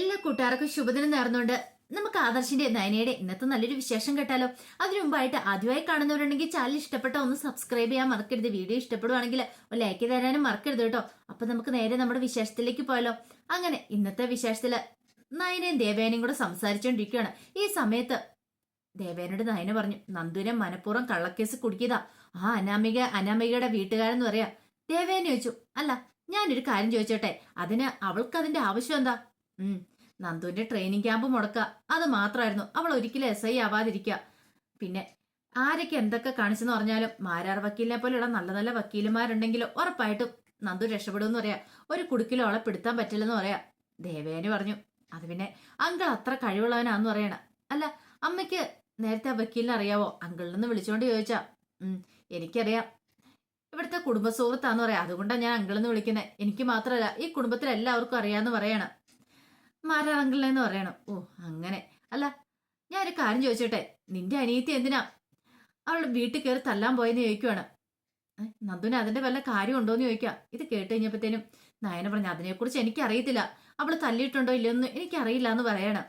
എല്ലാ കൂട്ടുകാർക്കും ശുഭദിനം നേർന്നുകൊണ്ട് നമുക്ക് ആദർശിന്റെ നയനയുടെ ഇന്നത്തെ നല്ലൊരു വിശേഷം കേട്ടാലോ? അതിനു മുമ്പായിട്ട് ആദ്യമായി കാണുന്നവരുണ്ടെങ്കിൽ ചാനൽ ഇഷ്ടപ്പെട്ട ഒന്ന് സബ്സ്ക്രൈബ് ചെയ്യാൻ മറക്കരുത്. വീഡിയോ ഇഷ്ടപ്പെടുവാണെങ്കിൽ ഒരു ലൈക്ക് തരാനും മറക്കരുത് കേട്ടോ. അപ്പൊ നമുക്ക് നേരെ നമ്മുടെ വിശേഷത്തിലേക്ക് പോയാലോ? അങ്ങനെ ഇന്നത്തെ വിശേഷത്തിൽ നയനയും ദേവേനയും കൂടെ സംസാരിച്ചുകൊണ്ടിരിക്കുകയാണ് ഈ സമയത്ത് ദേവേനയുടെ നയന പറഞ്ഞു നന്ദുവിനെ മനഃപൂർവം കള്ളക്കേസ് കുടുക്കിയതാ. ആ അനാമിക അനാമികയുടെ വീട്ടുകാരെന്ന് പറയാ. ദേവേന ചോദിച്ചു അല്ല ഞാനൊരു കാര്യം ചോദിച്ചോട്ടെ? അതിന് അവൾക്ക് അതിന്റെ ആവശ്യം എന്താ? നന്ദുവിന്റെ ട്രെയിനിങ് ക്യാമ്പ് മുടക്ക. അത് മാത്രമായിരുന്നു അവൾ ഒരിക്കലും എസ് ഐ ആവാതിരിക്കുക പിന്നെ ആരൊക്കെ എന്തൊക്കെ കാണിച്ചെന്ന് പറഞ്ഞാലും മാരാർ വക്കീലിനെ പോലെയുള്ള നല്ല നല്ല വക്കീലുമാരുണ്ടെങ്കിലും ഉറപ്പായിട്ടും നന്ദു രക്ഷപ്പെടുമെന്ന് പറയാ. ഒരു കുടുക്കിലും അവളെ പിടുത്താൻ പറ്റില്ലെന്ന് പറയാ. ദേവേന് പറഞ്ഞു. അത് പിന്നെ അങ്കിൾ അത്ര കഴിവുള്ളവനാന്ന് പറയണ. അല്ല അമ്മയ്ക്ക് നേരത്തെ ആ വക്കീലിനെ അറിയാവോ? അങ്കിളിൽ നിന്ന് വിളിച്ചോണ്ട് ചോദിച്ചാ. ഉം എനിക്കറിയാം. ഇവിടുത്തെ കുടുംബ സുഹൃത്താന്ന് പറയാം. അതുകൊണ്ടാണ് ഞാൻ അങ്കിളെന്ന് വിളിക്കുന്നത് എനിക്ക് മാത്രമല്ല ഈ കുടുംബത്തിൽ എല്ലാവർക്കും അറിയാന്ന് പറയണം. മാരാർ പറയണം. ഓ അങ്ങനെ. അല്ല ഞാൻ ഒരു കാര്യം ചോദിച്ചോട്ടെ? നിന്റെ അനിയത്തി എന്തിനാ? അവൾ വീട്ടിൽ കയറി തല്ലാൻ പോയെന്ന് ചോദിക്കുവാണ്. നന്ദുനെ അതിന്റെ വല്ല കാര്യം ഉണ്ടോന്ന് ചോദിക്കാം. ഇത് കേട്ട് കഴിഞ്ഞപ്പോഴത്തേനും നയന പറഞ്ഞു അതിനെക്കുറിച്ച് എനിക്കറിയത്തില്ല. അവൾ തല്ലിയിട്ടുണ്ടോ ഇല്ലയോന്ന് എനിക്കറിയില്ല എന്ന് പറയണം.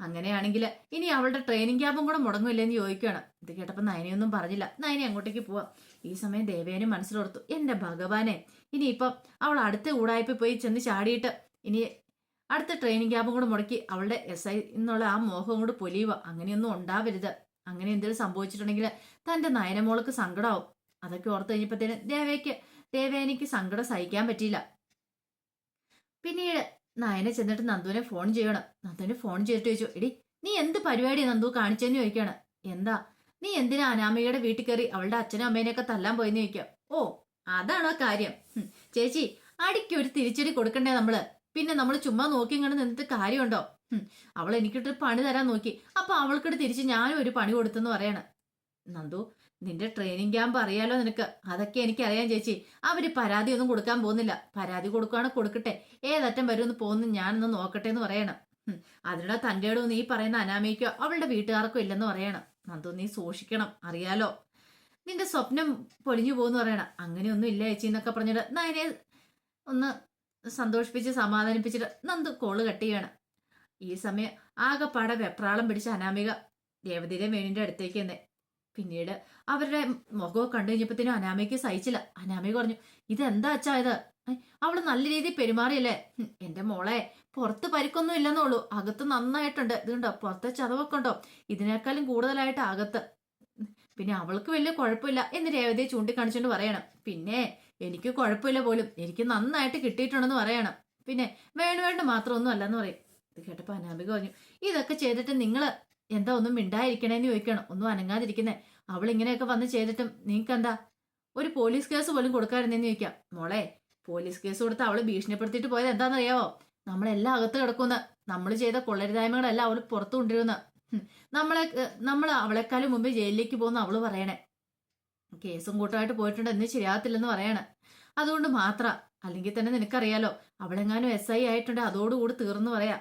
അങ്ങനെയാണെങ്കിൽ ഇനി അവളുടെ ട്രെയിനിങ് ക്യാമ്പും കൂടെ മുടങ്ങില്ലെന്ന് ചോദിക്കുകയാണ് ഇത് കേട്ടപ്പോൾ നയനയൊന്നും പറഞ്ഞില്ല. നയനെ അങ്ങോട്ടേക്ക് പോവാം. ഈ സമയം ദേവേനും മനസ്സിലോർത്തു. എന്റെ ഭഗവാനെ ഇനിയിപ്പം അവൾ അടുത്ത കൂടായ്പ പോയി ചെന്ന് ചാടിയിട്ട് ഇനി അടുത്ത ട്രെയിനിങ് ക്യാമ്പും കൂടെ മുടക്കി അവളുടെ എസ് ഐ എന്നുള്ള ആ മോഹം കൂടെ പൊലിയുക. അങ്ങനെയൊന്നും ഉണ്ടാവരുത്. അങ്ങനെ എന്തെങ്കിലും സംഭവിച്ചിട്ടുണ്ടെങ്കിൽ തന്റെ നയനമോൾക്ക് സങ്കടമാവും അതൊക്കെ ഓർത്ത് കഴിഞ്ഞപ്പോഴത്തേന് ദേവയ്ക്ക് ദേവേനയ്ക്ക് സങ്കടം സഹിക്കാൻ പറ്റിയില്ല. പിന്നീട് നയനെ ചെന്നിട്ട് നന്ദുവിനെ ഫോൺ ചെയ്യണം. നന്ദുവിനെ ഫോൺ ചെയ്തിട്ട് ചോദിച്ചു എടി നീ എന്ത് പരിപാടി നന്ദു കാണിച്ചെന്ന് ചോദിക്കാണ്? എന്താ? നീ എന്തിനാ അനാമികയുടെ വീട്ടിൽ കയറി അവളുടെ അച്ഛനും അമ്മേനെയൊക്കെ തല്ലാൻ പോയെന്ന് ചോദിക്കാം? ഓ അതാണോ കാര്യം. ചേച്ചി അടിക്കൊരു തിരിച്ചടി കൊടുക്കണ്ടേ നമ്മൾ? പിന്നെ നമ്മൾ ചുമ്മാ നോക്കി ഇങ്ങനെ നിന്നിട്ട് കാര്യമുണ്ടോ? അവൾ എനിക്കിട്ട് പണി തരാൻ നോക്കി. അപ്പൊ അവൾക്കിട്ട് തിരിച്ച് ഞാനും ഒരു പണി കൊടുത്തെന്ന് പറയാണ്. നന്ദു നിന്റെ ട്രെയിനിങ് ക്യാമ്പ് അറിയാലോ നിനക്ക്. അതൊക്കെ എനിക്കറിയാം ചേച്ചി. അവർ പരാതി ഒന്നും കൊടുക്കാൻ പോകുന്നില്ല. പരാതി കൊടുക്കുകയാണ് കൊടുക്കട്ടെ. ഏതറ്റം വരുമെന്ന് പോകുന്നു ഞാനൊന്ന് നോക്കട്ടെ എന്ന് പറയണം. അതിനുള്ള തന്റെ ഇടവും നീ പറയുന്ന അനാമയ്ക്കോ അവളുടെ വീട്ടുകാർക്കോ ഇല്ലെന്ന് പറയണം. നന്ദു നീ സൂക്ഷിക്കണം. അറിയാലോ. നിന്റെ സ്വപ്നം പൊളിഞ്ഞു പോകുന്നു പറയണം. അങ്ങനെയൊന്നും ഇല്ല ചേച്ചി എന്നൊക്കെ പറഞ്ഞിട്ട് നയനെ ഒന്ന് സന്തോഷിപ്പിച്ച് സമാധാനിപ്പിച്ചിട്ട് നന്ദു കോൾ കട്ട് ചെയ്യാണ്. ഈ സമയം ആകെപ്പാടെ വെപ്രാളം പിടിച്ച അനാമിക ദേവതയുടെ വേണിന്റെ അടുത്തേക്ക് തന്നെ പിന്നീട് അവരുടെ മുഖമൊക്കെ കണ്ടു കഴിഞ്ഞപ്പോഴത്തേനും അനാമിക്ക് സഹിച്ചില്ല. അനാമിക പറഞ്ഞു ഇതെന്താ അച്ഛാ ഇത്? അവൾ നല്ല രീതിയിൽ പെരുമാറിയല്ലേ? എന്റെ മോളെ പുറത്ത് പരിക്കൊന്നും ഇല്ലെന്നുള്ളൂ അകത്ത് നന്നായിട്ടുണ്ട്. ഇതുണ്ടോ പുറത്തെ ചതവൊക്കെ ഉണ്ടോ ഇതിനേക്കാളും കൂടുതലായിട്ട് അകത്ത്. പിന്നെ അവൾക്ക് വലിയ കുഴപ്പമില്ല എന്ന് രേവതിയെ ചൂണ്ടിക്കാണിച്ചുകൊണ്ട് പറയണം. പിന്നെ എനിക്ക് കുഴപ്പമില്ല പോലും. എനിക്ക് നന്നായിട്ട് കിട്ടിയിട്ടുണ്ടെന്ന് പറയണം. പിന്നെ വേണു വേണ്ട മാത്രമൊന്നും അല്ലെന്ന് പറയും. ഇത് കേട്ടപ്പോൾ അനാമിക പറഞ്ഞു ഇതൊക്കെ ചെയ്തിട്ട് നിങ്ങൾ എന്താ ഒന്നും മിണ്ടായിരിക്കണേന്ന് ചോദിക്കണം. ഒന്നും അനങ്ങാതിരിക്കുന്നേ. അവൾ ഇങ്ങനെയൊക്കെ വന്ന് ചെയ്തിട്ടും നിങ്ങൾക്ക് എന്താ ഒരു പോലീസ് കേസ് പോലും കൊടുക്കാറുണ്ടെന്ന് ചോദിക്കാം. മോളെ പോലീസ് കേസ് കൊടുത്ത് അവൾ ഭീഷണിപ്പെടുത്തിയിട്ട് പോയത് എന്താണെന്നറിയാവോ? നമ്മളെല്ലാം അകത്ത് കിടക്കുന്ന. നമ്മൾ ചെയ്ത കൊള്ളരുതായ്മകളെല്ലാം അവൾ പുറത്തു കൊണ്ടിരുന്ന നമ്മളെ നമ്മൾ അവളെക്കാളും മുമ്പ് ജയിലിലേക്ക് പോകുന്ന അവൾ പറയണേ. കേസും കൂട്ടമായിട്ട് പോയിട്ടുണ്ട്. എന്ന് ശരിയാകത്തില്ലെന്ന് പറയാണ്. അതുകൊണ്ട് മാത്ര. അല്ലെങ്കിൽ തന്നെ നിനക്കറിയാലോ അവളെങ്ങാനും എസ് ഐ ആയിട്ടുണ്ട്. അതോടുകൂടി തീർന്നു പറയാ.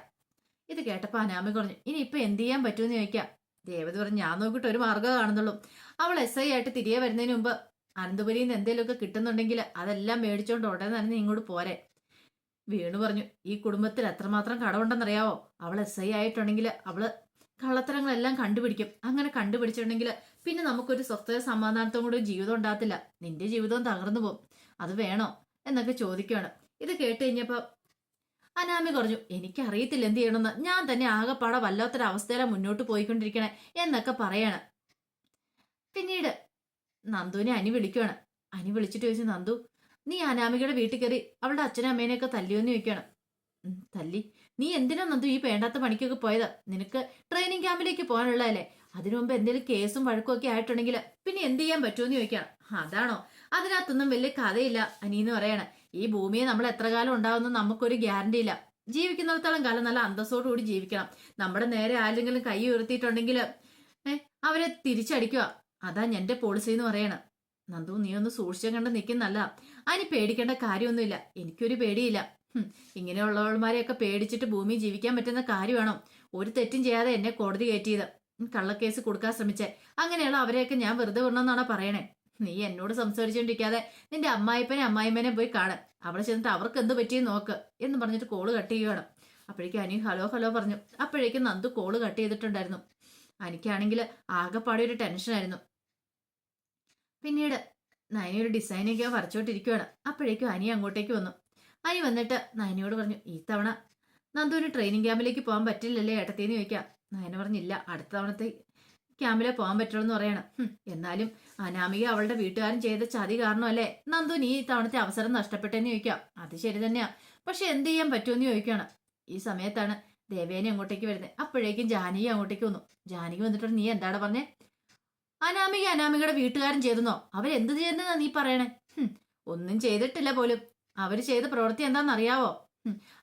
ഇത് കേട്ടപ്പോ അനാമി പറഞ്ഞു ഇനി ഇപ്പൊ എന്ത് ചെയ്യാൻ പറ്റുമെന്ന് ചോദിക്കാം. ദേവത പറഞ്ഞു ഞാൻ നോക്കിയിട്ട് ഒരു മാർഗം കാണുന്നുള്ളൂ. അവൾ എസ് ഐ ആയിട്ട് തിരികെ വരുന്നതിന് മുമ്പ് അനന്തപുരിയിൽ നിന്ന് എന്തെങ്കിലുമൊക്കെ കിട്ടുന്നുണ്ടെങ്കിൽ അതെല്ലാം മേടിച്ചോണ്ട് ഉടനെ തന്നെ നീ ഇങ്ങോട്ട് പോരെ. വീണു പറഞ്ഞു ഈ കുടുംബത്തിൽ എത്രമാത്രം കടമുണ്ടെന്നറിയാവോ അവൾ എസ് ഐ ആയിട്ടുണ്ടെങ്കിൽ അവൾ കള്ളത്തരങ്ങളെല്ലാം കണ്ടുപിടിക്കും. അങ്ങനെ കണ്ടുപിടിച്ചിട്ടുണ്ടെങ്കിൽ പിന്നെ നമുക്കൊരു സ്വസ്ഥത സമാധാനത്തോടും ജീവിതം ഉണ്ടാകത്തില്ല. നിന്റെ ജീവിതം തകർന്നു പോകും. അത് വേണോ? എന്നൊക്കെ ചോദിക്കുകയാണ്. ഇത് കേട്ട് കഴിഞ്ഞപ്പോ അനാമി പറഞ്ഞു എനിക്കറിയത്തില്ല എന്ത് ചെയ്യണമെന്ന്. ഞാൻ തന്നെ ആകെപ്പാടെ വല്ലാത്തൊരവസ്ഥയിലാണ് മുന്നോട്ട് പോയിക്കൊണ്ടിരിക്കണേ എന്നൊക്കെ പറയാണ്. പിന്നീട് നന്ദുവിനെ അനി വിളിക്കുകയാണ്. അനി വിളിച്ചിട്ട് ചോദിച്ചു നന്ദു നീ അനാമികയുടെ വീട്ടിൽ കയറി അവളുടെ അച്ഛനും അമ്മേനെയൊക്കെ തല്ലിയോന്ന് ചോദിക്കുകയാണ്. തല്ലി. നീ എന്തിനാ നന്ദു ഈ വേണ്ടാത്ത പണിക്കൊക്കെ പോയത്? നിനക്ക് ട്രെയിനിങ് ക്യാമ്പിലേക്ക് പോകാനുള്ളതല്ലേ. അതിനു മുമ്പ് എന്തെങ്കിലും കേസും വഴക്കും ഒക്കെ ആയിട്ടുണ്ടെങ്കിൽ പിന്നെ എന്ത് ചെയ്യാൻ പറ്റുമെന്ന് ചോദിക്കണം അതാണോ? അതിനകത്തൊന്നും വലിയ കഥയില്ല അനീന്ന് പറയണേ. ഈ ഭൂമിയെ നമ്മൾ എത്ര കാലം ഉണ്ടാവുന്ന നമുക്കൊരു ഗ്യാരണ്ടി ഇല്ല. ജീവിക്കുന്നിടത്തോളം കാലം നല്ല അന്തസ്സോടു കൂടി ജീവിക്കണം. നമ്മുടെ നേരെ ആരെങ്കിലും കൈ ഉയർത്തിയിട്ടുണ്ടെങ്കിൽ അവരെ തിരിച്ചടിക്കുക. അതാ എന്റെ പോളിസി എന്ന് പറയണേ. നന്ദു നീ ഒന്ന് സൂക്ഷിച്ചും കണ്ട് നിൽക്കുന്നല്ല അതിന് പേടിക്കേണ്ട കാര്യമൊന്നുമില്ല. എനിക്കൊരു പേടിയില്ല. ഇങ്ങനെയുള്ളവന്മാരെയൊക്കെ പേടിച്ചിട്ട് ഭൂമി ജീവിക്കാൻ പറ്റുന്ന കാര്യമാണോ ഒരു തെറ്റും ചെയ്യാതെ എന്നെ കോടതി കയറ്റിയത്. കള്ളക്കേസ് കൊടുക്കാൻ ശ്രമിച്ചേ. അങ്ങനെയുള്ള അവരെയൊക്കെ ഞാൻ വെറുതെ വിടണമെന്നാണോ പറയണേ? നീ എന്നോട് സംസാരിച്ചുകൊണ്ടിരിക്കാതെ നിന്റെ അമ്മായിപ്പനെ അമ്മായിമ്മനെ പോയി കാണാൻ അവിടെ ചെന്നിട്ട് അവർക്ക് എന്ത് പറ്റി നോക്ക് എന്ന് പറഞ്ഞിട്ട് കോൾ കട്ട് ചെയ്യുകയാണ് അപ്പോഴേക്കും അനി ഹലോ ഹലോ പറഞ്ഞു. അപ്പോഴേക്കും നന്ദു കോൾ കട്ട് ചെയ്തിട്ടുണ്ടായിരുന്നു. അനിക്കാണെങ്കിൽ ആകെപ്പാടെ ഒരു ടെൻഷനായിരുന്നു പിന്നീട് നയനി ഒരു ഡിസൈനൊക്കെ വരച്ചോണ്ടിരിക്കുവാണ്. അപ്പോഴേക്കും അനി അങ്ങോട്ടേക്ക് വന്നു. അനി വന്നിട്ട് നയനിയോട് പറഞ്ഞു ഈ തവണ നന്ദുവിന് ട്രെയിനിങ് ക്യാമ്പിലേക്ക് പോകാൻ പറ്റില്ലല്ലേ ഏട്ടത്തേന്ന് ചോദിക്കാം. നയന പറഞ്ഞില്ല. അടുത്ത തവണത്തെ ക്യാമ്പിലെ പോകാൻ പറ്റുള്ളൂ എന്ന് പറയണം എന്നാലും അനാമിക അവളുടെ വീട്ടുകാരൻ ചെയ്ത ചതി കാരണമല്ലേ? നീ ഈ തവണത്തെ അവസരം നഷ്ടപ്പെട്ടെന്ന് ചോദിക്കാം. അത് ശരി തന്നെയാ. പക്ഷെ എന്ത് ചെയ്യാൻ പറ്റുമെന്ന് ചോദിക്കുകയാണ് ഈ സമയത്താണ് ദേവേനെ അങ്ങോട്ടേക്ക് വരുന്നത് അപ്പോഴേക്കും ജാനകി അങ്ങോട്ടേക്ക് വന്നു. ജാനകി വന്നിട്ടുണ്ട് നീ എന്താണ് പറഞ്ഞേ? അനാമിക അനാമികയുടെ വീട്ടുകാരൻ ചെയ്തെന്നോ? അവരെന്ത് ചെയ്യുന്നതാ നീ പറയണേ? ഒന്നും ചെയ്തിട്ടില്ല പോലും. അവർ ചെയ്ത പ്രവൃത്തി എന്താണെന്ന് അറിയാവോ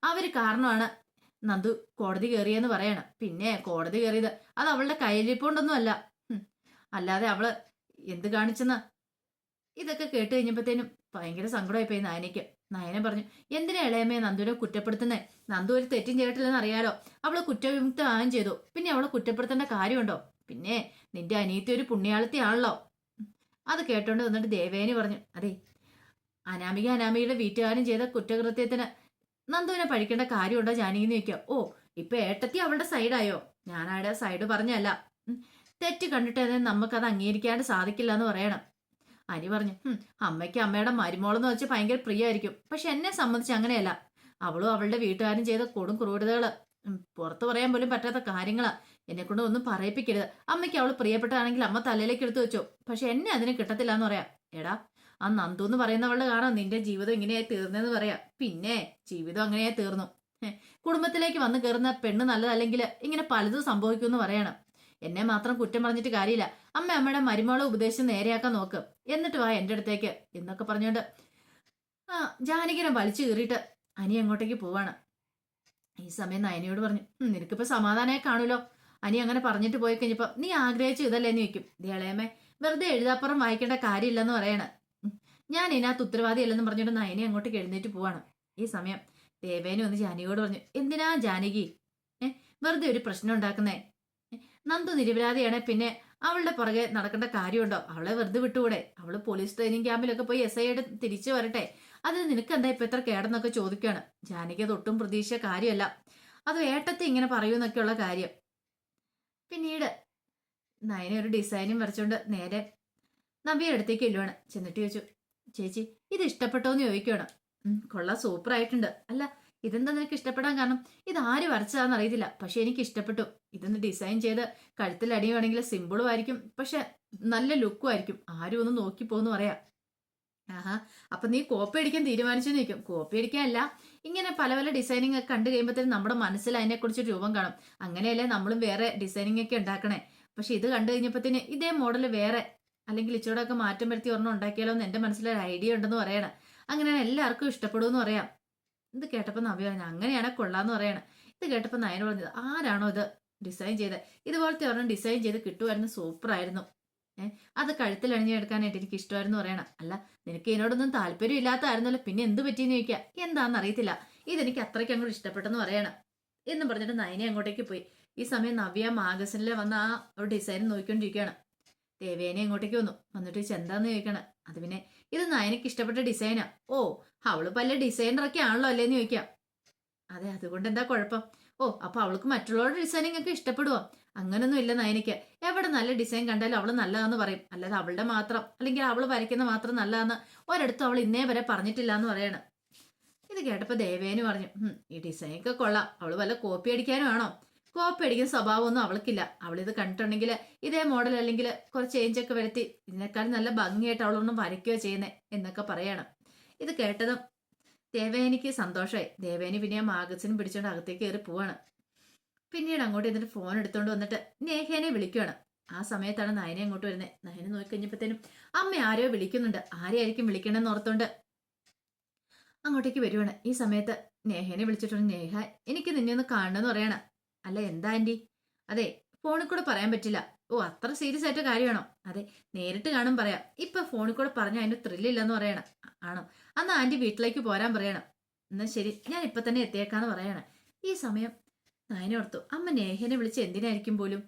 അവർ കാരണമാണ് നന്ദു കോടതി കയറിയെന്ന് പറയണം. പിന്നെ കോടതി കയറിയത് അത് അവളുടെ കയ്യിലിപ്പോണ്ടൊന്നും അല്ല അല്ലാതെ അവൾ എന്ത് കാണിച്ചെന്ന? ഇതൊക്കെ കേട്ട് കഴിഞ്ഞപ്പോഴത്തേനും ഭയങ്കര സങ്കടമായിപ്പോയി നയനയ്ക്ക്. നയന പറഞ്ഞു എന്തിനാ ഇളയമ്മയെ നന്ദുവിനെ കുറ്റപ്പെടുത്തുന്നേ? നന്ദു ഒരു തെറ്റും ചെയ്തിട്ടില്ലെന്ന് അറിയാലോ. അവൾ കുറ്റവിമുക്തമാകും ചെയ്തു. പിന്നെ അവളെ കുറ്റപ്പെടുത്തേണ്ട കാര്യമുണ്ടോ? പിന്നെ നിന്റെ അനിയത്തി ഒരു പുണ്യാളത്തിയാണല്ലോ. അത് കേട്ടോണ്ട് വന്നിട്ട് ദേവേനി പറഞ്ഞു അതെ. അനാമിക അനാമികയുടെ വീട്ടുകാരൻ ചെയ്ത കുറ്റകൃത്യത്തിന് നന്ദുവിനെ പഴിക്കേണ്ട കാര്യമുണ്ടോ ജാനകിന്ന് ചോദിക്കുക. ഓ ഇപ്പൊ ഏട്ടത്തി അവളുടെ സൈഡായോ? ഞാനവിടെ സൈഡ് പറഞ്ഞല്ല തെറ്റ് കണ്ടിട്ട് നമുക്കത് അംഗീകരിക്കാണ്ട് സാധിക്കില്ല എന്ന് പറയണം. അനി പറഞ്ഞു "ഹും, അമ്മയ്ക്ക് അമ്മയുടെ മരുമോളെന്ന് വെച്ച് ഭയങ്കര പ്രിയമായിരിക്കും പക്ഷെ എന്നെ സംബന്ധിച്ച് അങ്ങനെയല്ല. അവളും അവളുടെ വീട്ടുകാരും ചെയ്ത കൊടും ക്രൂരതകൾ. പുറത്തു പറയാൻ പോലും പറ്റാത്ത കാര്യങ്ങളാ. എന്നെ കൊണ്ട് ഒന്നും പറയിപ്പിക്കരുത്. അമ്മയ്ക്ക് അവൾ പ്രിയപ്പെട്ടതാണെങ്കിൽ അമ്മ തലയിലേക്ക് എടുത്തു വെച്ചോ. പക്ഷെ എന്നെ അതിന് കിട്ടത്തില്ല എന്ന് പറയാം. എടാ ആ നന്ദു എന്ന് പറയുന്നവളുടെ കാണാം നിന്റെ ജീവിതം ഇങ്ങനെയായി തീർന്നെന്ന് പറയാം. പിന്നെ ജീവിതം അങ്ങനെയായി തീർന്നു. കുടുംബത്തിലേക്ക് വന്ന് കയറുന്ന പെണ്ണ് നല്ലതല്ലെങ്കിൽ ഇങ്ങനെ പലതും സംഭവിക്കുമെന്ന് പറയണം. എന്നെ മാത്രം കുറ്റം പറഞ്ഞിട്ട് കാര്യമില്ല. അമ്മ അമ്മയുടെ മരുമോളെ ഉപദേശം നേരെയാക്കാൻ നോക്ക്. എന്നിട്ട് വാ എന്റെ അടുത്തേക്ക് എന്നൊക്കെ പറഞ്ഞുകൊണ്ട് ആ ജാനകിനെ വലിച്ചു കീറിയിട്ട് അനി അങ്ങോട്ടേക്ക് പോവാണ്. ഈ സമയം നയനിയോട് പറഞ്ഞു "ഉം, നിനക്കിപ്പോ സമാധാനമായി കാണുമല്ലോ അനി അങ്ങനെ പറഞ്ഞിട്ട് പോയി കഴിഞ്ഞപ്പോ നീ ആഗ്രഹിച്ചു ഇതല്ലേ എന്ന് ചോദിക്കും. ദേളയമ്മേ വെറുതെ എഴുതാപ്പുറം വായിക്കേണ്ട കാര്യമില്ലെന്ന് പറയണ. ഞാൻ ഇതിനകത്ത് ഉത്തരവാദിയല്ലെന്ന് പറഞ്ഞിട്ട് നയനെ അങ്ങോട്ടേക്ക് എഴുന്നേറ്റ് പോവാണ്. ഈ സമയം ദേവേനെ ഒന്ന് ജാനകിയോട് പറഞ്ഞു എന്തിനാ ജാനകി? വെറുതെ ഒരു പ്രശ്നം ഉണ്ടാക്കുന്നേ? നന്ദു നിരപരാധിയാണ്. പിന്നെ അവളുടെ പുറകെ നടക്കേണ്ട കാര്യമുണ്ടോ? അവളെ വെറുതെ വിട്ടുകൂടെ? അവൾ പോലീസ് ട്രെയിനിങ് ക്യാമ്പിലൊക്കെ പോയി എസ് ഐയുടെ തിരിച്ചു വരട്ടെ? അത് നിനക്ക് എന്താ ഇപ്പൊ എത്ര കേടെന്നൊക്കെ ചോദിക്കുകയാണ് ജാനകി അത് ഒട്ടും പ്രതീക്ഷ കാര്യമല്ല. അത് ഏട്ടത്തെ ഇങ്ങനെ പറയൂന്നൊക്കെയുള്ള കാര്യം. പിന്നീട് നയന ഒരു ഡിസൈനും വരച്ചോണ്ട് നേരെ നബിയുടെ അടുത്തേക്ക് ഇല്ലുവാണ് ചെന്നിട്ട് ചോദിച്ചു ചേച്ചി ഇത് ഇഷ്ടപ്പെട്ടോന്ന് എന്ന് ചോദിക്കണം കൊള്ളാം സൂപ്പർ ആയിട്ടുണ്ട് അല്ല ഇതെന്താ നിനക്ക് ഇഷ്ടപ്പെടാൻ കാരണം? ഇത് ആര് വരച്ചതാന്ന് അറിയത്തില്ല. പക്ഷെ എനിക്ക് ഇഷ്ടപ്പെട്ടു. ഇതൊന്ന് ഡിസൈൻ ചെയ്ത് കഴുത്തിൽ അടിയുവാണെങ്കിൽ സിമ്പിളും ആയിരിക്കും. പക്ഷെ നല്ല ലുക്കും ആയിരിക്കും. ആരും ഒന്ന് നോക്കിപ്പോന്ന് പറയാം. ആഹാ അപ്പൊ നീ കോപ്പി അടിക്കാൻ തീരുമാനിച്ചു നിൽക്കും കോപ്പി അടിക്കാനല്ല ഇങ്ങനെ പല പല ഡിസൈനിങ് ഒക്കെ കണ്ടു കഴിയുമ്പോഴത്തേനും നമ്മുടെ മനസ്സിൽ അതിനെക്കുറിച്ച് രൂപം കാണും. അങ്ങനെയല്ലേ നമ്മളും വേറെ ഡിസൈനിങ് ഒക്കെ ഉണ്ടാക്കണേ. പക്ഷെ ഇത് കണ്ടു കഴിഞ്ഞപ്പോഴത്തേന് ഇതേ മോഡൽ വേറെ. അല്ലെങ്കിൽ ഇച്ചിരൂടെയൊക്കെ മാറ്റം വരുത്തി ഒരെണ്ണം ഉണ്ടാക്കിയാലോ എന്ന് എന്റെ മനസ്സിലൊരു ഐഡിയ ഉണ്ടെന്ന് പറയണം. അങ്ങനെയാണ് എല്ലാവർക്കും ഇഷ്ടപ്പെടുമെന്ന് പറയാം. ഇത് കേട്ടപ്പോൾ നവ്യ പറഞ്ഞു അങ്ങനെയാണ് കൊള്ളാന്ന് പറയണം. ഇത് കേട്ടപ്പോൾ നയന പറഞ്ഞത് ആരാണോ ഇത് ഡിസൈൻ ചെയ്തത് ഇതുപോലത്തെ ഒരെണ്ണം ഡിസൈൻ ചെയ്ത് കിട്ടുമായിരുന്നു സൂപ്പറായിരുന്നു. ഏഹ് അത് കഴുത്തിൽ അണിഞ്ഞെടുക്കാനായിട്ട് എനിക്ക് ഇഷ്ടമായിരുന്നു പറയണം. അല്ല നിനക്ക് ഇതിനോടൊന്നും താല്പര്യം ഇല്ലാത്തതായിരുന്നല്ലോ പിന്നെ എന്ത് പറ്റിയെന്ന് ചോദിക്കുക എന്താണെന്ന് അറിയത്തില്ല. ഇതെനിക്ക് അത്രയ്ക്ക് അങ്ങോട്ട് ഇഷ്ടപ്പെട്ടെന്ന് പറയണം. എന്ന് പറഞ്ഞിട്ട് നയനെ അങ്ങോട്ടേക്ക് പോയി. ഈ സമയം നവ്യ മാഗസിനിൽ വന്ന ആ ഒരു ഡിസൈൻ നോക്കിക്കൊണ്ടിരിക്കുകയാണ്. ദേവേനെ ഇങ്ങോട്ടേക്ക് വന്നു. വന്നിട്ട് ചെന്താന്ന് ചോദിക്കണം? അത് പിന്നെ ഇത് നയനക്ക് ഇഷ്ടപ്പെട്ട ഡിസൈനാ ഓ അവൾ പല ഡിസൈനറൊക്കെ ആണല്ലോ അല്ലേന്ന് ചോദിക്കാം. അതെ അതുകൊണ്ട് എന്താ കുഴപ്പം? ഓ അപ്പൊ അവൾക്ക് മറ്റുള്ളവരുടെ ഡിസൈനിങ് ഒക്കെ ഇഷ്ടപ്പെടുവോ? അങ്ങനൊന്നും ഇല്ല നയനയ്ക്ക് എവിടെ നല്ല ഡിസൈൻ കണ്ടാലും അവൾ നല്ലതാന്ന് പറയും. അല്ലാതെ അവളുടെ മാത്രം അല്ലെങ്കിൽ അവൾ വരയ്ക്കുന്ന മാത്രം നല്ലതാന്ന് ഒരിടത്തും അവൾ ഇന്നേ വരെ പറഞ്ഞിട്ടില്ല എന്ന് പറയാണ്. ഇത് കേട്ടപ്പോ ദേവേന് പറഞ്ഞു "ഹും, ഈ ഡിസൈൻ ഒക്കെ കൊള്ളാം. അവൾ വല്ല കോപ്പി അടിക്കാനും ആണോ? കോപ്പി അടിക്കുന്ന സ്വഭാവമൊന്നും അവൾക്കില്ല. അവളിത് കണ്ടിട്ടുണ്ടെങ്കിൽ ഇതേ മോഡൽ അല്ലെങ്കിൽ കുറച്ച് ചേഞ്ച് ഒക്കെ വരുത്തി ഇതിനേക്കാൾ നല്ല ഭംഗിയായിട്ട് അവളൊന്നും വരയ്ക്കുകയോ ചെയ്യുന്നേ എന്നൊക്കെ പറയണം. ഇത് കേട്ടതും ദേവേനിക്ക് സന്തോഷമായി ദേവേനി പിന്നെ ആ മാഗസിൻ പിടിച്ചോണ്ട് അകത്തേക്ക് കയറി പോവാണ്. പിന്നീട് അങ്ങോട്ട് എന്നിട്ട് ഫോൺ എടുത്തോണ്ട് വന്നിട്ട് നേഹേനെ വിളിക്കുകയാണ് ആ സമയത്താണ് നയനെ അങ്ങോട്ട് വരുന്നത് നയനെ നോക്കിക്കഴിഞ്ഞപ്പോഴത്തേനും അമ്മ ആരെയോ വിളിക്കുന്നുണ്ട്. ആരെയായിരിക്കും വിളിക്കണമെന്ന് ഓർത്തോണ്ട് അങ്ങോട്ടേക്ക് വരുവാണ്. ഈ സമയത്ത് നേഹേനെ വിളിച്ചിട്ടുണ്ട്. നേഹ എനിക്ക് നിന്നെ ഒന്ന് കാണണമെന്ന് പറയണം. അല്ല എന്താ ആന്റി അതെ ഫോണിൽ കൂടെ പറയാൻ പറ്റില്ല. ഓ അത്ര സീരിയസ് ആയിട്ട് കാര്യമാണോ? അതെ നേരിട്ട് കാണും പറയാം. ഇപ്പൊ ഫോണിൽ കൂടെ പറഞ്ഞാൽ അതിന് ത്രില്ലില്ലെന്ന് പറയണം. ആണോ? അന്ന് ആന്റി വീട്ടിലേക്ക് പോരാൻ പറയണം. എന്നാ ശരി ഞാൻ ഇപ്പൊ തന്നെ എത്തിയേക്കാന്ന് പറയണം. ഈ സമയം നയനോർത്തു അമ്മ നേഹനെ വിളിച്ച് എന്തിനായിരിക്കും പോലും?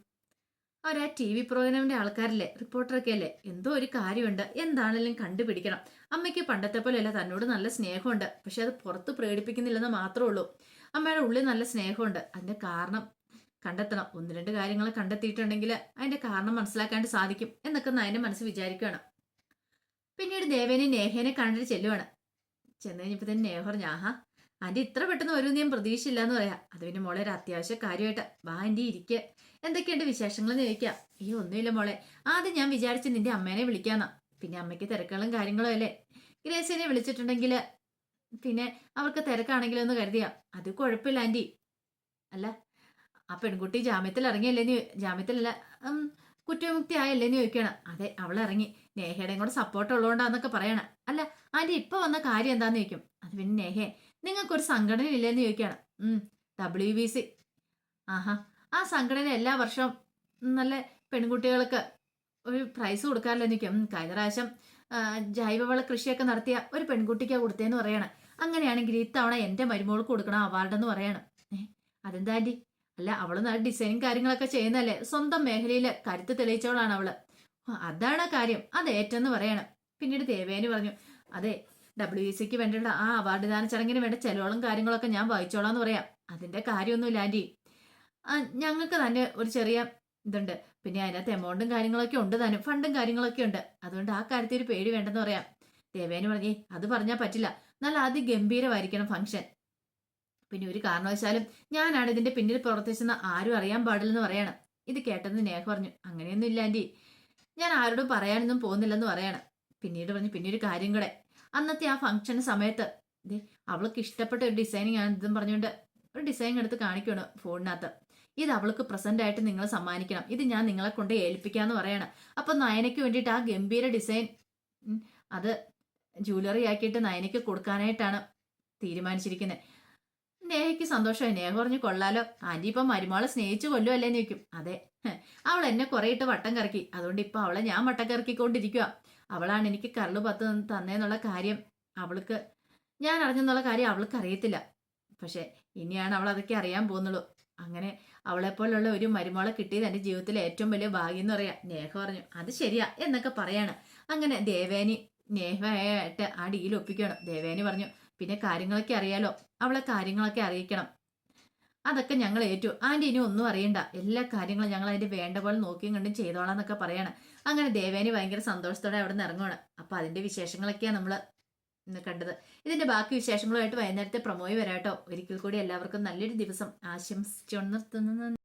അവരാ ടി വി പ്രോഗ്രാമിന്റെ ആൾക്കാരല്ലേ റിപ്പോർട്ടറൊക്കെ അല്ലേ എന്തോ ഒരു കാര്യമുണ്ട്. എന്താണെങ്കിലും കണ്ടുപിടിക്കണം. അമ്മയ്ക്ക് പണ്ടത്തെ പോലെയല്ല തന്നോട് നല്ല സ്നേഹമുണ്ട്. പക്ഷെ അത് പുറത്ത് പ്രകടിപ്പിക്കുന്നില്ലെന്ന് മാത്രമേ ഉള്ളൂ. അമ്മയുടെ ഉള്ളിൽ നല്ല സ്നേഹമുണ്ട്. അതിന്റെ കാരണം കണ്ടെത്തണം. ഒന്ന് രണ്ട് കാര്യങ്ങൾ കണ്ടെത്തിയിട്ടുണ്ടെങ്കിൽ അതിന്റെ കാരണം മനസ്സിലാക്കാണ്ട് സാധിക്കും എന്നൊക്കെ നയന്റെ മനസ്സ് വിചാരിക്കുകയാണ് പിന്നീട് ദേവേനെ നേഹേനെ കണ്ടിട്ട് ചെല്ലുവാണ്. ചെന്ന് കഴിഞ്ഞപ്പോൾ തന്നെ നേഹ പറഞ്ഞു ആഹാ ഇത്ര പെട്ടെന്ന് ഒരു ഞാൻ പ്രതീക്ഷയില്ല എന്ന് പറയാ. അത് പിന്നെ മോളെ ഒരു അത്യാവശ്യ കാര്യമായിട്ട്. വാ എന്റെ ഇരിക്കുക എന്തൊക്കെയുണ്ട് വിശേഷങ്ങൾ എന്ന് ചോദിക്കാം. ഈ ഒന്നുമില്ല മോളെ. ആദ്യം ഞാൻ വിചാരിച്ച് നിന്റെ അമ്മേനെ വിളിക്കാന്നാ. പിന്നെ അമ്മയ്ക്ക് തിരക്കുകളും കാര്യങ്ങളും അല്ലേ? ഗ്രേസിനെ വിളിച്ചിട്ടുണ്ടെങ്കിൽ പിന്നെ അവർക്ക് തിരക്കാണെങ്കിലും ഒന്ന് കരുതിയാ അത് കുഴപ്പമില്ല ആന്റി. അല്ല ആ പെൺകുട്ടി ജാമ്യത്തിൽ ഇറങ്ങിയല്ലേ നീ ജാമ്യത്തിലല്ല കുറ്റവിമുക്തി കുറ്റവിമുക്തി ആയല്ലേന്ന് ചോദിക്കണം? അതെ അവൾ ഇറങ്ങി. നേഹയുടെയും കൂടെ സപ്പോർട്ട് ഉള്ളതുകൊണ്ടാന്നൊക്കെ പറയണം. അല്ല ആന്റി ഇപ്പൊ വന്ന കാര്യം എന്താന്ന് ചോദിക്കും? അത് പിന്നെ നേഹേ നിങ്ങൾക്കൊരു സംഘടന ഇല്ലെന്ന് ചോദിക്കണം. ഉം ഡബ്ല്യു ബി സി ആഹാ ആ സംഘടന എല്ലാ വർഷവും നല്ല പെൺകുട്ടികൾക്ക് ഒരു പ്രൈസ് കൊടുക്കാറില്ല എനിക്ക് കഴിഞ്ഞ പ്രാവശ്യം ജൈവവള കൃഷിയൊക്കെ നടത്തിയ ഒരു പെൺകുട്ടിക്കാ കൊടുത്തേന്ന് പറയണം. അങ്ങനെയാണെങ്കിൽ ഇത്തവണ എന്റെ മരുമോൾക്ക് കൊടുക്കണം പറയണം. ഏ അതെന്താ ആന്റി അല്ല അവൾ നല്ല ഡിസൈൻ കാര്യങ്ങളൊക്കെ ചെയ്യുന്നല്ലേ സ്വന്തം മേഖലയിൽ കരുത്ത് തെളിയിച്ചവളാണ് അവൾ. ആ, അതാണ് കാര്യം. അത് ഏറ്റെന്ന് പറയണം. പിന്നീട് ദേവേനി പറഞ്ഞു അതെ ഡബ്ല്യു സിക്ക് വേണ്ടിയുള്ള ആ അവാർഡ് ദാന ചടങ്ങിന് വേണ്ട ചെലവുകളും കാര്യങ്ങളൊക്കെ ഞാൻ വായിച്ചോളാം എന്ന് പറയാം. അതിന്റെ കാര്യമൊന്നുമില്ല ആന്റി ഞങ്ങൾക്ക് തന്നെ ഒരു ചെറിയ ഇതുണ്ട്. പിന്നെ അതിനകത്ത് എമൗണ്ടും കാര്യങ്ങളൊക്കെ ഉണ്ട് തന്നെ ഫണ്ടും കാര്യങ്ങളൊക്കെ ഉണ്ട്. അതുകൊണ്ട് ആ കാര്യത്തിൽ ഒരു പേടി വേണ്ടെന്ന് പറയാം. ദേവേനി പറഞ്ഞേ അത് പറഞ്ഞാൽ പറ്റില്ല. നല്ല അതിഗംഭീരമായിരിക്കണം ഫംഗ്ഷൻ. പിന്നെ ഒരു കാരണവശാലും ഞാനാണ് ഇതിന്റെ പിന്നിൽ പ്രവർത്തിച്ചെന്ന് ആരും അറിയാൻ പാടില്ലെന്ന് പറയണം. ഇത് കേട്ടെന്ന് നേഹ പറഞ്ഞു. അങ്ങനെയൊന്നും ഇല്ല ആന്റി. ഞാൻ ആരോടും പറയാനൊന്നും പോകുന്നില്ലെന്ന് പറയണം. പിന്നീട് പറഞ്ഞു പിന്നെ ഒരു കാര്യം കൂടെ. അന്നത്തെ ആ ഫംഗ്ഷൻ സമയത്ത് ദേ അവൾക്ക് ഇഷ്ടപ്പെട്ട ഒരു ഡിസൈനിങ് ആണ് ഇതും പറഞ്ഞുകൊണ്ട് ഒരു ഡിസൈൻ എടുത്ത് കാണിക്കണം ഫോണിനകത്ത്. ഇത് അവൾക്ക് പ്രസന്റ് ആയിട്ട് നിങ്ങൾ സമ്മാനിക്കണം. ഇത് ഞാൻ നിങ്ങളെ കൊണ്ട് ഏൽപ്പിക്കാന്ന് പറയണം. അപ്പൊ നയനയ്ക്ക് വേണ്ടിയിട്ട് ആ ഗംഭീര ഡിസൈൻ അത് ജ്വല്ലറി ആക്കിയിട്ട് നയനയ്ക്ക് കൊടുക്കാനായിട്ടാണ് തീരുമാനിച്ചിരിക്കുന്നത് നേഹയ്ക്ക് സന്തോഷമായി. നേഹ പറഞ്ഞു കൊള്ളാലോ. ആന്റി ഇപ്പൊ മരുമോളെ സ്നേഹിച്ചു കൊല്ലുമല്ലേന്ന് ചോദിക്കും. അതെ. അവൾ എന്നെ കുറെ ഇട്ട് വട്ടം കറക്കി. അതുകൊണ്ട് ഇപ്പൊ അവളെ ഞാൻ വട്ടം കറക്കിക്കൊണ്ടിരിക്കുക അവളാണ് എനിക്ക് കരൾ പത്ത് തന്നേന്നുള്ള കാര്യം അവൾക്ക് ഞാൻ അറിഞ്ഞെന്നുള്ള കാര്യം അവൾക്ക് അറിയത്തില്ല. പക്ഷെ ഇനിയാണ് അവൾ അതൊക്കെ അറിയാൻ പോകുന്നുള്ളൂ. അങ്ങനെ അവളെപ്പോലുള്ള ഒരു മരുമോളെ കിട്ടിയത് എന്റെ ജീവിതത്തിലെ ഏറ്റവും വലിയ ഭാഗ്യം എന്ന് പറയാം. നേഹ പറഞ്ഞു അത് ശരിയാ എന്നൊക്കെ പറയാണ്. അങ്ങനെ ദേവേനി നേഹയായിട്ട് ആ ഡീൽ ഒപ്പിക്കണം. ദേവേനി പറഞ്ഞു പിന്നെ കാര്യങ്ങളൊക്കെ അറിയാലോ? അവളെ കാര്യങ്ങളൊക്കെ അറിയിക്കണം. അതൊക്കെ ഞങ്ങൾ ഏറ്റു. ആന്റെ ഇനി ഒന്നും അറിയണ്ട. എല്ലാ കാര്യങ്ങളും ഞങ്ങൾ അതിന്റെ വേണ്ട പോലെ നോക്കിയും കണ്ടും ചെയ്തോളാം എന്നൊക്കെ പറയാണ്. അങ്ങനെ ദേവേനി ഭയങ്കര സന്തോഷത്തോടെ അവിടെ നിന്ന് ഇറങ്ങുകയാണ് അപ്പം അതിന്റെ വിശേഷങ്ങളൊക്കെയാണ് നമ്മൾ ഇന്ന് കണ്ടത്. ഇതിന്റെ ബാക്കി വിശേഷങ്ങളുമായിട്ട് വൈകുന്നേരത്തെ പ്രൊമോയി വരാട്ടോ. ഒരിക്കൽ കൂടി എല്ലാവർക്കും നല്ലൊരു ദിവസം ആശംസിച്ചു നിർത്തുന്നു.